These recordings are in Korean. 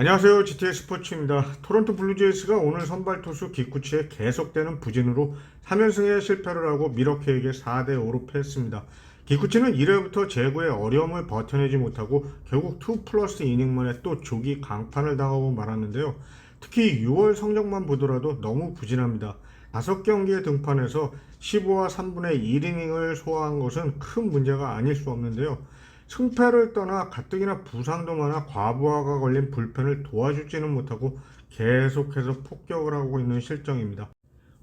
안녕하세요. GTA 스포츠입니다. 토론토 블루제이스가 오늘 선발 투수 기쿠치의 계속되는 부진으로 3연승에 실패를 하고 미러키에게 4대 5로 패했습니다. 기쿠치는 1회부터 제구의 어려움을 버텨내지 못하고 결국 2 플러스 이닝 만에 또 조기 강판을 당하고 말았는데요. 특히 6월 성적만 보더라도 너무 부진합니다. 5경기의 등판에서 15와 3분의 1이닝을 소화한 것은 큰 문제가 아닐 수 없는데요. 승패를 떠나 가뜩이나 부상도 많아 과부하가 걸린 불펜을 도와주지는 못하고 계속해서 폭격을 하고 있는 실정입니다.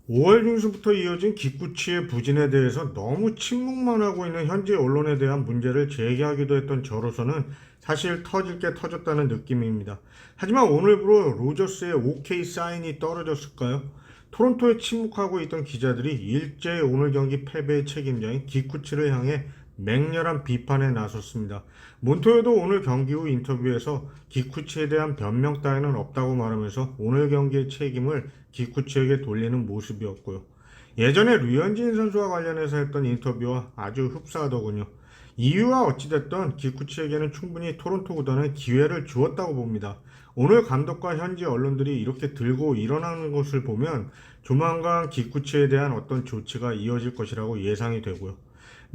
5월 중순부터 이어진 기쿠치의 부진에 대해서 너무 침묵만 하고 있는 현지 언론에 대한 문제를 제기하기도 했던 저로서는 사실 터질 게 터졌다는 느낌입니다. 하지만 오늘부로 로저스의 OK 사인이 떨어졌을까요? 토론토에 침묵하고 있던 기자들이 일제히 오늘 경기 패배의 책임자인 기쿠치를 향해 맹렬한 비판에 나섰습니다. 몬토요도 오늘 경기 후 인터뷰에서 기쿠치에 대한 변명 따위는 없다고 말하면서 오늘 경기의 책임을 기쿠치에게 돌리는 모습이었고요. 예전에 류현진 선수와 관련해서 했던 인터뷰와 아주 흡사하더군요. 이유와 어찌됐든 기쿠치에게는 충분히 토론토 구단은 기회를 주었다고 봅니다. 오늘 감독과 현지 언론들이 이렇게 들고 일어나는 것을 보면 조만간 기쿠치에 대한 어떤 조치가 이어질 것이라고 예상이 되고요.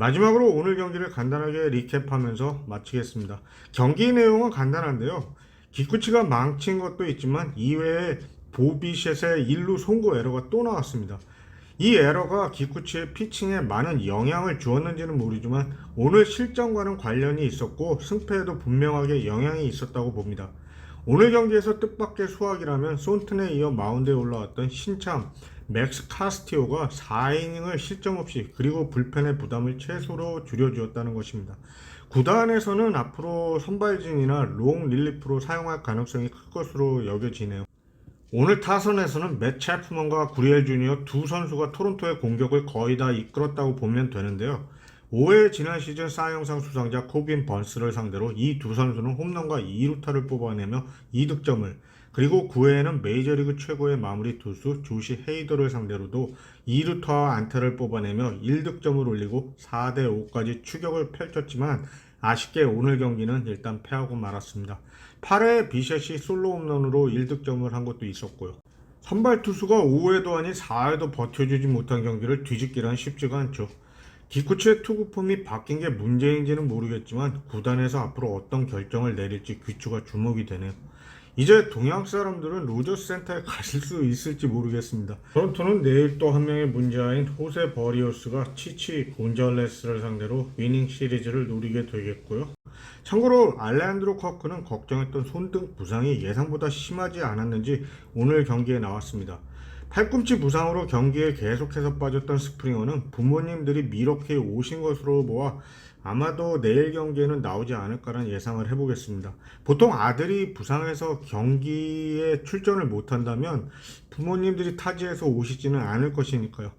마지막으로 오늘 경기를 간단하게 리캡하면서 마치겠습니다. 경기 내용은 간단한데요. 기쿠치가 망친 것도 있지만 이외에 보비셋의 일루 송구 에러가 또 나왔습니다. 이 에러가 기쿠치의 피칭에 많은 영향을 주었는지는 모르지만 오늘 실전과는 관련이 있었고 승패에도 분명하게 영향이 있었다고 봅니다. 오늘 경기에서 뜻밖의 수확이라면 손튼에 이어 마운드에 올라왔던 신참 맥스 카스티오가 4이닝을 실점 없이 그리고 불펜의 부담을 최소로 줄여주었다는 것입니다. 구단에서는 앞으로 선발진이나 롱 릴리프로 사용할 가능성이 클 것으로 여겨지네요. 오늘 타선에서는 맷 챕프먼과 구리엘 주니어 두 선수가 토론토의 공격을 거의 다 이끌었다고 보면 되는데요. 5회 지난 시즌 사형상 수상자 코빈 번스를 상대로 이 두 선수는 홈런과 2루타를 뽑아내며 2득점을 그리고 9회에는 메이저리그 최고의 마무리 투수 조시 헤이더를 상대로도 2루타와 안타를 뽑아내며 1득점을 올리고 4대 5까지 추격을 펼쳤지만 아쉽게 오늘 경기는 일단 패하고 말았습니다. 8회 비셋이 솔로 홈런으로 1득점을 한 것도 있었고요. 선발 투수가 5회도 아닌 4회도 버텨주지 못한 경기를 뒤집기란 쉽지가 않죠. 기쿠치의 투구 폼이 바뀐 게 문제인지는 모르겠지만 구단에서 앞으로 어떤 결정을 내릴지 귀추가 주목이 되네요. 이제 동양 사람들은 로저스 센터에 가실 수 있을지 모르겠습니다. 토론토는 내일 또 한 명의 문제아인 호세 버리오스가 치치 곤잘레스를 상대로 위닝 시리즈를 노리게 되겠고요. 참고로 알레안드로 커크는 걱정했던 손등 부상이 예상보다 심하지 않았는지 오늘 경기에 나왔습니다. 팔꿈치 부상으로 경기에 계속해서 빠졌던 스프링어는 부모님들이 미러키에 오신 것으로 보아 아마도 내일 경기에는 나오지 않을까라는 예상을 해보겠습니다. 보통 아들이 부상해서 경기에 출전을 못한다면 부모님들이 타지에서 오시지는 않을 것이니까요.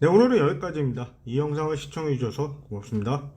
네, 오늘은 여기까지입니다. 이 영상을 시청해주셔서 고맙습니다.